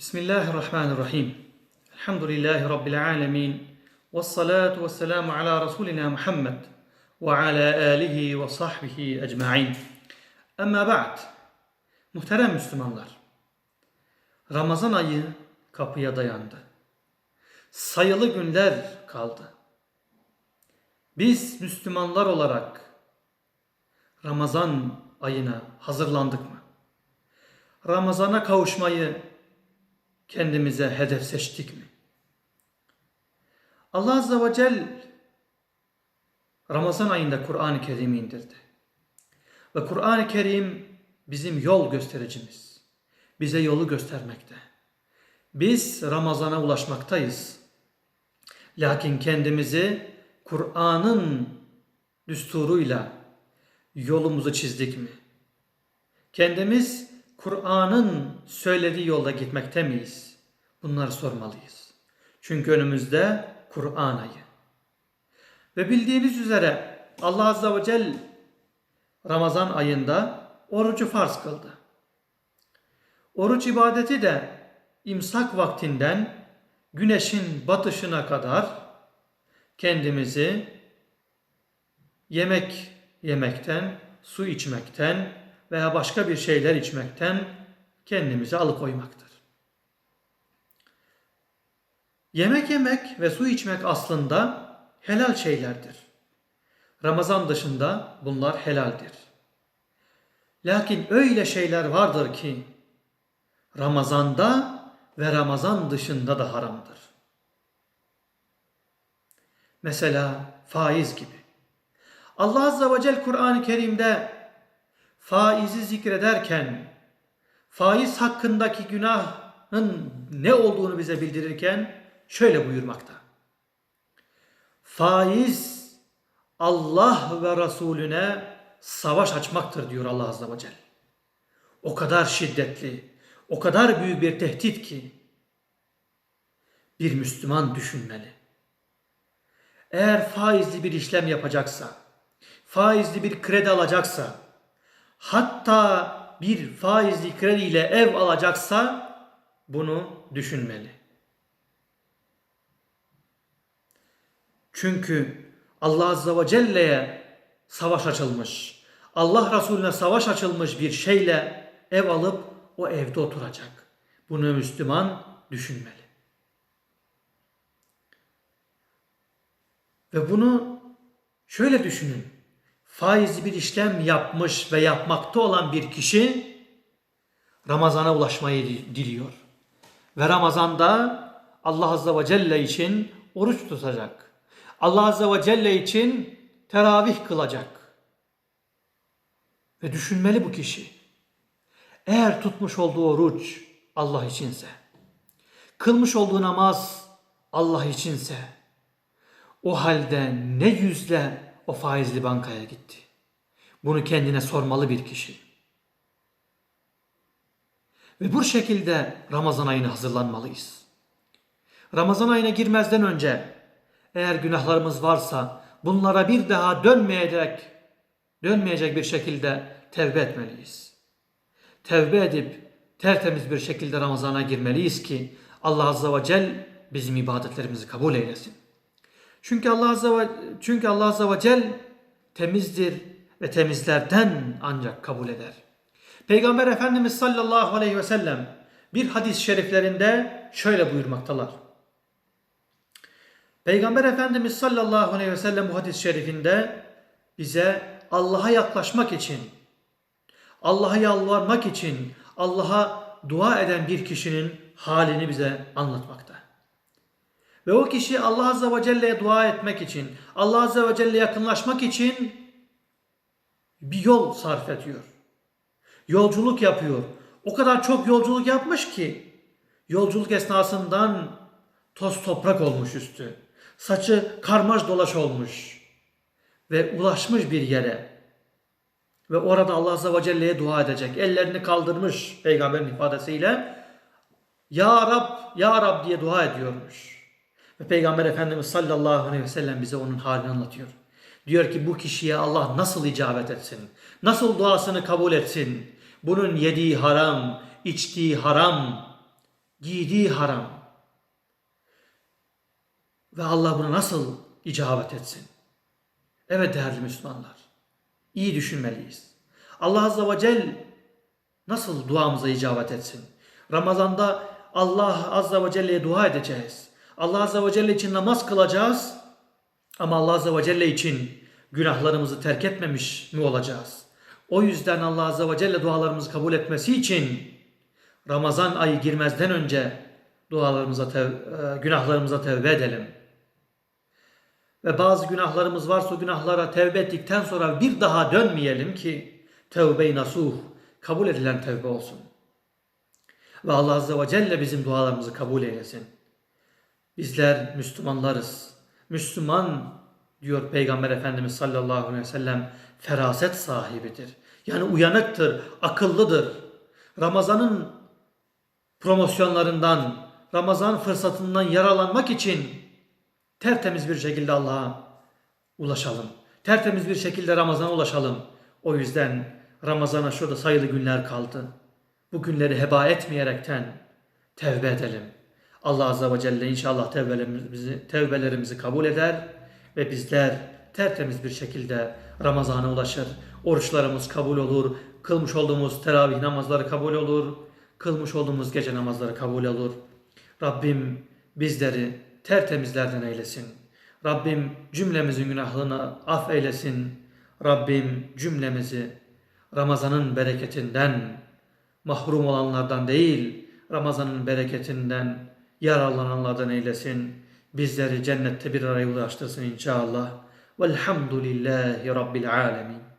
Bismillahirrahmanirrahim. Elhamdülillahi Rabbil alemin. Ve salatu ve selamu ala Resulina Muhammed ve ala alihi ve sahbihi ecma'in. Ama ba'd. Muhterem Müslümanlar. Ramazan ayı kapıya dayandı. Sayılı günler kaldı. Biz Müslümanlar olarak Ramazan ayına hazırlandık mı? Ramazana kavuşmayı kendimize hedef seçtik mi? Allah Azze ve Celle Ramazan ayında Kur'an-ı Kerim'i indirdi. Ve Kur'an-ı Kerim bizim yol göstericimiz. Bize yolu göstermekte. Biz Ramazan'a ulaşmaktayız. Lakin kendimizi Kur'an'ın düsturuyla yolumuzu çizdik mi? Kendimiz Kur'an'ın söylediği yolda gitmekte miyiz? Bunları sormalıyız. Çünkü önümüzde Kur'an ayı. Ve bildiğiniz üzere Allah Azze ve Celle Ramazan ayında orucu farz kıldı. Oruç ibadeti de imsak vaktinden güneşin batışına kadar kendimizi yemek yemekten, su içmekten veya başka bir şeyler içmekten kendimizi alıkoymaktır. Yemek yemek ve su içmek aslında helal şeylerdir. Ramazan dışında bunlar helaldir. Lakin öyle şeyler vardır ki Ramazanda ve Ramazan dışında da haramdır. Mesela faiz gibi. Allah Azze ve Celle Kur'an-ı Kerim'de faizi zikrederken faiz hakkındaki günahın ne olduğunu bize bildirirken şöyle buyurmakta. Faiz Allah ve Resulüne savaş açmaktır diyor Allah Azze ve Celle. O kadar şiddetli, o kadar büyük bir tehdit ki bir Müslüman düşünmeli. Eğer faizli bir işlem yapacaksa, faizli bir kredi alacaksa, hatta bir faizli krediyle ev alacaksa bunu düşünmeli. Çünkü Allah Azze ve Celle'ye savaş açılmış, Allah Resulüne savaş açılmış bir şeyle ev alıp o evde oturacak. Bunu Müslüman düşünmeli. Ve bunu şöyle düşünün. Faizli bir işlem yapmış ve yapmakta olan bir kişi Ramazan'a ulaşmayı diliyor. Ve Ramazan'da Allah Azze ve Celle için oruç tutacak. Allah Azze ve Celle için teravih kılacak. Ve düşünmeli bu kişi. Eğer tutmuş olduğu oruç Allah içinse, kılmış olduğu namaz Allah içinse, o halde ne yüzle o faizli bankaya gitti? Bunu kendine sormalı bir kişi. Ve bu şekilde Ramazan ayına hazırlanmalıyız. Ramazan ayına girmezden önce eğer günahlarımız varsa bunlara bir daha dönmeyecek, dönmeyecek bir şekilde tevbe etmeliyiz. Tevbe edip tertemiz bir şekilde Ramazan'a girmeliyiz ki Allah Azze ve Celle bizim ibadetlerimizi kabul eylesin. Çünkü Allah Azze ve, çünkü Allah Azze ve Celle temizdir ve temizlerden ancak kabul eder. Peygamber Efendimiz sallallahu aleyhi ve sellem bir hadis-i şeriflerinde şöyle buyurmaktalar. Peygamber Efendimiz sallallahu aleyhi ve sellem bu hadis-i şerifinde bize Allah'a yaklaşmak için, Allah'a yalvarmak için, Allah'a dua eden bir kişinin halini bize anlatmakta. Ve o kişi Allah Azze ve Celle'ye dua etmek için, Allah Azze ve Celle'ye yakınlaşmak için bir yol sarf ediyor. Yolculuk yapıyor. O kadar çok yolculuk yapmış ki yolculuk esnasından toz toprak olmuş üstü. Saçı karmaş dolaş olmuş ve ulaşmış bir yere. Ve orada Allah Azze ve Celle'ye dua edecek. Ellerini kaldırmış peygamberin ifadesiyle. Ya Rab, Ya Rab diye dua ediyormuş. Ve Peygamber Efendimiz sallallahu aleyhi ve sellem bize onun halini anlatıyor. Diyor ki bu kişiye Allah nasıl icabet etsin? Nasıl duasını kabul etsin? Bunun yediği haram, içtiği haram giydiği haram. Ve Allah buna nasıl icabet etsin? Evet değerli Müslümanlar. iyi düşünmeliyiz. Allah Azze ve Celle nasıl duamıza icabet etsin? Ramazanda Allah Azze ve Celle'ye dua edeceğiz. Allah Azze ve Celle için namaz kılacağız. Ama Allah Azze ve Celle için günahlarımızı terk etmemiş mi olacağız? O yüzden Allah Azze ve Celle dualarımızı kabul etmesi için Ramazan ayı girmezden önce dualarımıza, tev- e, günahlarımıza tevbe edelim. Ve bazı günahlarımız varsa günahlara tevbe ettikten sonra bir daha dönmeyelim ki tevbe-i nasuh, kabul edilen tevbe olsun. Ve Allah Azze ve Celle bizim dualarımızı kabul eylesin. Bizler Müslümanlarız. Müslüman diyor Peygamber Efendimiz sallallahu aleyhi ve sellem feraset sahibidir. Yani uyanıktır, akıllıdır. Ramazanın promosyonlarından, Ramazan fırsatından yararlanmak için tertemiz bir şekilde Allah'a ulaşalım. Tertemiz bir şekilde Ramazan'a ulaşalım. O yüzden Ramazan'a şurada sayılı günler kaldı. Bu günleri heba etmeyerekten tevbe edelim. Allah Azze ve Celle inşallah tevbelerimizi, tevbelerimizi kabul eder ve bizler tertemiz bir şekilde Ramazan'a ulaşır. Oruçlarımız kabul olur. Kılmış olduğumuz teravih namazları kabul olur. Kılmış olduğumuz gece namazları kabul olur. Rabbim bizleri tertemizlerden eylesin. Rabbim cümlemizin günahlarını af eylesin. Rabbim cümlemizi Ramazan'ın bereketinden mahrum olanlardan değil, Ramazan'ın bereketinden yararlananlardan eylesin. Bizleri cennette bir araya ulaştırsın inşallah. Velhamdülillahi Rabbil alemin.